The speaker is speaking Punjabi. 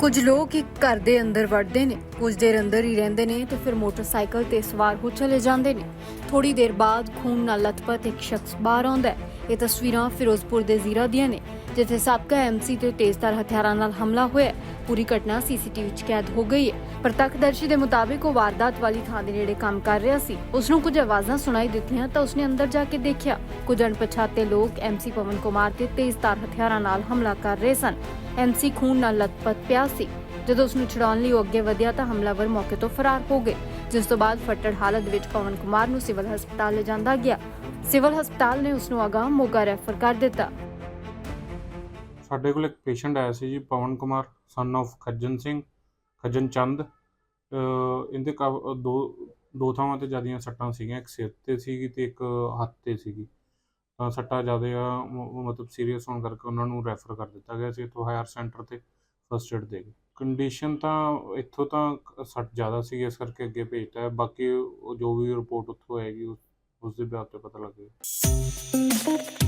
ਕੁਝ ਲੋਕ ਇੱਕ ਘਰ ਦੇ ਅੰਦਰ ਵੜਦੇ ਨੇ, ਕੁਝ ਦੇਰ ਅੰਦਰ ਹੀ ਰਹਿੰਦੇ ਨੇ ਤੇ ਫਿਰ ਮੋਟਰਸਾਈਕਲ ਤੇ ਸਵਾਰ ਹੋ ਚਲੇ ਜਾਂਦੇ ਨੇ। ਥੋੜੀ ਦੇਰ ਬਾਅਦ ਖੂਨ ਨਾਲ ਲਥਪਥ ਇੱਕ ਸ਼ਖਸ ਬਾਹਰ ਆਉਂਦਾ ਹੈ। ਇਹ ਤਸਵੀਰਾਂ ਫਿਰੋਜ਼ਪੁਰ ਦੇ ਜ਼ੀਰਾ ਦੀਆਂ ਨੇ, ਜਿੱਥੇ ਸਾਬਕਾ ਐਮਸੀ ਤੇ ਤੇਜ਼ਧਾਰ ਹਥਿਆਰਾਂ ਨਾਲ ਹਮਲਾ ਹੋਇਆ ਪੂਰੀ ਘਟਨਾ ਸੀਸੀਟੀਵੀ 'ਚ ਕੈਦ ਹੋ ਗਈ ਹੈ। ਪ੍ਰਤੱਖਦਰਸ਼ੀ ਦੇ ਮੁਤਾਬਿਕ ਉਹ ਵਾਰਦਾਤ ਵਾਲੀ ਥਾਂ ਦੇ ਨੇੜੇ ਕੰਮ ਕਰ ਰਿਹਾ ਸੀ। ਉਸ ਨੂੰ ਕੁਝ ਆਵਾਜ਼ਾਂ ਸੁਣਾਈ ਦਿੱਤੀਆਂ ਤਾਂ ਉਸਨੇ ਅੰਦਰ ਜਾ ਕੇ ਦੇਖਿਆ, ਕੁਝ ਅਣਪਛਾਤੇ ਲੋਕ ਐਮਸੀ ਪਵਨ ਕੁਮਾਰ ਤੇ ਤੇਜ਼ਧਾਰ ਹਥਿਆਰਾਂ ਨਾਲ ਹਮਲਾ ਕਰ ਰਹੇ ਸਨ। ਐਮਸੀ ਖੂਨ ਨਾਲ ਲਥਪਥ ਪਿਆ ਸੀ। ਜਦੋਂ ਉਸ ਨੂੰ ਛੁਡਾਉਣ ਲਈ ਉਹ ਅੱਗੇ ਵਧਿਆ ਤਾਂ ਹਮਲਾਵਰ ਮੌਕੇ ਤੋਂ ਫਰਾਰ ਹੋ ਗਏ, ਜਿਸ ਤੋਂ ਬਾਅਦ ਫੱਟੜ ਹਾਲਤ ਵਿੱਚ ਪਵਨ ਕੁਮਾਰ ਨੂੰ ਸਿਵਲ ਹਸਪਤਾਲ ਲਿਜਾਂਦਾ ਗਿਆ। ਸਿਵਲ ਹਸਪਤਾਲ ਨੇ ਉਸ ਨੂੰ ਅਗਾਂਹ ਮੋਗਾ ਰੈਫਰ ਕਰ ਦਿੱਤਾ। ਸਾਡੇ ਕੋਲ ਇੱਕ ਪੇਸ਼ੈਂਟ ਆਇਆ ਸੀ ਜੀ, ਪਵਨ ਕੁਮਾਰ ਸਨ of ਖੱਜਨ ਸਿੰਘ, ਖੱਜਨ ਚੰਦ। ਅਹ ਇਹਦੇ ਕਾ- ਦੋ ਦੋ ਥਾਵਾਂ ਤੇ ਜਿਆਦੀਆਂ ਸੱਟਾਂ ਸੀਗੀਆਂ, ਇੱਕ ਸਿਰ ਤੇ ਸੀਗੀ ਤੇ ਇੱਕ ਹੱਥ ਤੇ ਸੀਗੀ। ਤਾਂ ਸੱਟਾਂ ਜ਼ਿਆਦਾ ਮਤਲਬ ਸੀਰੀਅਸ ਹੋਣ ਕਰਕੇ ਉਹਨਾਂ ਨੂੰ ਰੈਫਰ ਕਰ ਦਿੱਤਾ ਗਿਆ ਸੀ, ਇੱਥੋਂ ਹਾਇਰ ਸੈਂਟਰ ਤੇ ਫਸਟ ਏਡ ਦੇ ਗਏ ਕੰਡੀਸ਼ਨ ਤਾਂ ਇੱਥੋਂ ਤਾਂ ਸੱਟ ਜ਼ਿਆਦਾ ਸੀ ਇਸ ਕਰਕੇ ਅੱਗੇ ਭੇਜਤਾ। ਹੈ ਬਾਕੀ ਉਹ ਜੋ ਵੀ ਰਿਪੋਰਟ ਉੱਥੋਂ ਆਏਗੀ, ਉਸ ਉਸ ਦੇ ਬਿਆਨ ਤੇ ਪਤਾ ਲੱਗੇਗਾ।